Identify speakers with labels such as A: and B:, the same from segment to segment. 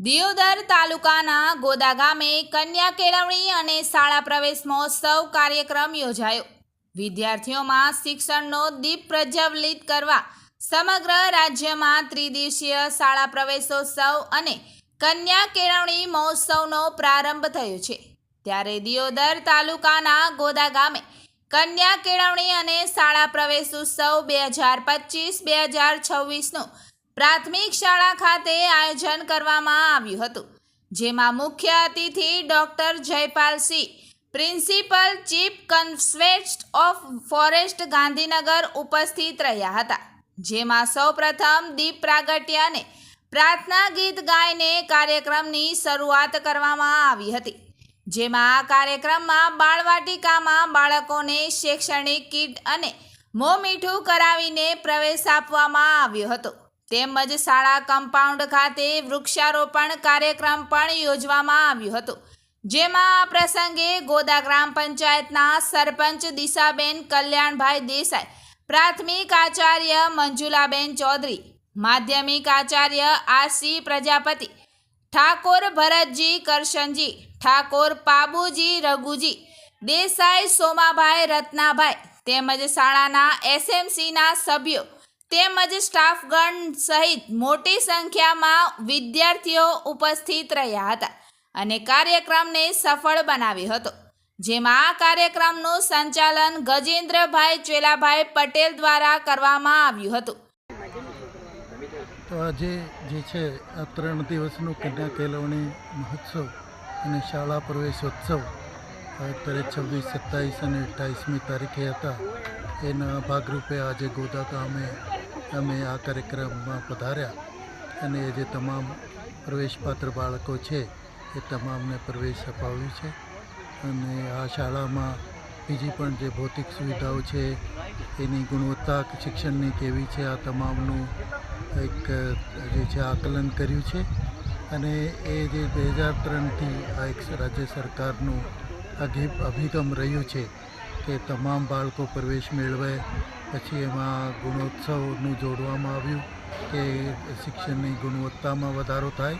A: દિયોદર તાલુકાના ગોદા ગામે કન્યા કેળવણી અને શાળા પ્રવેશ મહોત્સવ કાર્યક્રમ યોજાયો. વિદ્યાર્થીઓમાં શિક્ષણનો દીપ પ્રજ્વલિત કરવા સમગ્ર રાજ્યમાં ત્રિદિવસીય શાળા પ્રવેશોત્સવ અને કન્યા કેળવણી મહોત્સવનો પ્રારંભ થયો છે. ત્યારે દિયોદર તાલુકાના ગોદા ગામે કન્યા કેળવણી અને શાળા પ્રવેશ ઉત્સવ બે હજાર પચીસ બે હજાર છવ્વીસનું પ્રાથમિક શાળા ખાતે આયોજન કરવામાં આવ્યું હતું, જેમાં મુખ્ય અતિથિ doctor Jaipalsinh principal chief conservator of forest Gandhinagar ઉપસ્થિત રહ્યા હતા, જેમાં સૌપ્રથમ દીપ પ્રાગટ્ય અને પ્રાર્થના ગીત ગાઈને કાર્યક્રમની શરૂઆત કરવામાં આવી હતી, જેમાં આ કાર્યક્રમમાં બાળવાટિકામાં બાળકોને શૈક્ષણિક કીટ અને મોં મીઠું કરાવીને પ્રવેશ આપવામાં આવ્યો હતો. તેમજ શાળા કમ્પાઉન્ડ ખાતે વૃક્ષારોપણ કાર્યક્રમ પણ યોજવામાં આવ્યો હતો. જેમાં આ પ્રસંગે ગોદા ગ્રામ પંચાયતના સરપંચ દિશાબેન કલ્યાણભાઈ દેસાઈ, પ્રાથમિક આચાર્ય મંજુલાબેન ચૌધરી, માધ્યમિક આચાર્ય આરસી પ્રજાપતિ, ઠાકોર ભરતજી કરશનજી, ઠાકોર પાબુજી રઘુજી, દેસાઈ સોમાભાઈ રત્નાભાઈ તેમજ શાળાના એસએમસીના સભ્યો તેમજ સ્ટાફગણ સહિત મોટી સંખ્યામાં વિદ્યાર્થીઓ ઉપસ્થિત રહ્યા હતા અને કાર્યક્રમને સફળ બનાવ્યો હતો. જેમાં આ કાર્યક્રમનું સંચાલન ગજેન્દ્રભાઈ ચેલાભાઈ પટેલ દ્વારા કરવામાં આવ્યું હતું.
B: તો આજે જે છે, આ ત્રણ દિવસનું કન્યા કેળવણી મહોત્સવ અને શાળા પ્રવેશોત્સવ અત્યારે છવ્વીસ, સત્તાવીસ અને અઠ્ઠાવીસમી તારીખે હતા. એના ભાગરૂપે આજે ગોદા ગામે અમે આ કાર્યક્રમમાં પધાર્યા અને જે તમામ પ્રવેશપાત્ર બાળકો છે, એ તમામને પ્રવેશ અપાવ્યું છે. અને આ શાળામાં બીજી પણ જે ભૌતિક સુવિધાઓ છે, એની ગુણવત્તા શિક્ષણની કેવી છે, આ તમામનું એક, જે છે, આકલન કર્યું છે. અને એ જે બે હજાર ત્રણથી આ એક રાજ્ય સરકારનું અભિ- અભિગમ રહ્યું છે કે તમામ બાળકો પ્રવેશ મેળવે પછી એમાં ગુણોત્સવનું જોડવામાં આવ્યું કે શિક્ષણની ગુણવત્તામાં વધારો થાય,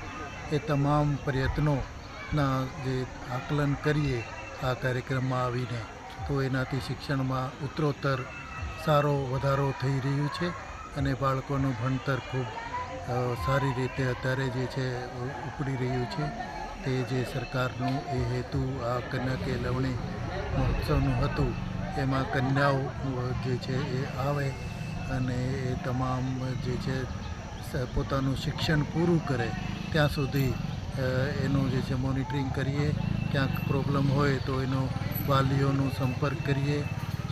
B: એ તમામ પ્રયત્નોના જે આકલન કરીએ આ કાર્યક્રમમાં આવીને, તો એનાથી શિક્ષણમાં ઉત્તરોત્તર સારો વધારો થઈ રહ્યું છે અને બાળકોનું ભણતર ખૂબ સારી રીતે અત્યારે જે છે ઉપડી રહ્યું છે. તે જે સરકારનું એ હેતુ આ કન્યા કેળવણી મહોત્સવનું હતું એમાં કન્યાઓ જે છે એ આવે અને એ તમામ જે છે પોતાનું શિક્ષણ પૂરું કરે. ત્યાં સુધી એનું જે છે મોનિટરિંગ કરીએ. ક્યાંક પ્રોબ્લેમ હોય તો એનો વાલીઓનો સંપર્ક કરીએ.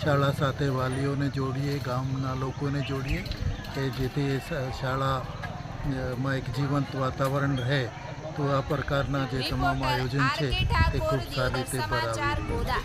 B: શાળા સાથે વાલીઓને જોડીએ ગામના લોકોને જોડીએ કે જેથી શાળામાં એક જીવંત વાતાવરણ રહે. તો આ પ્રકારના જે તમામ આયોજન છે તે ખૂબ સારી રીતે
A: ગોદા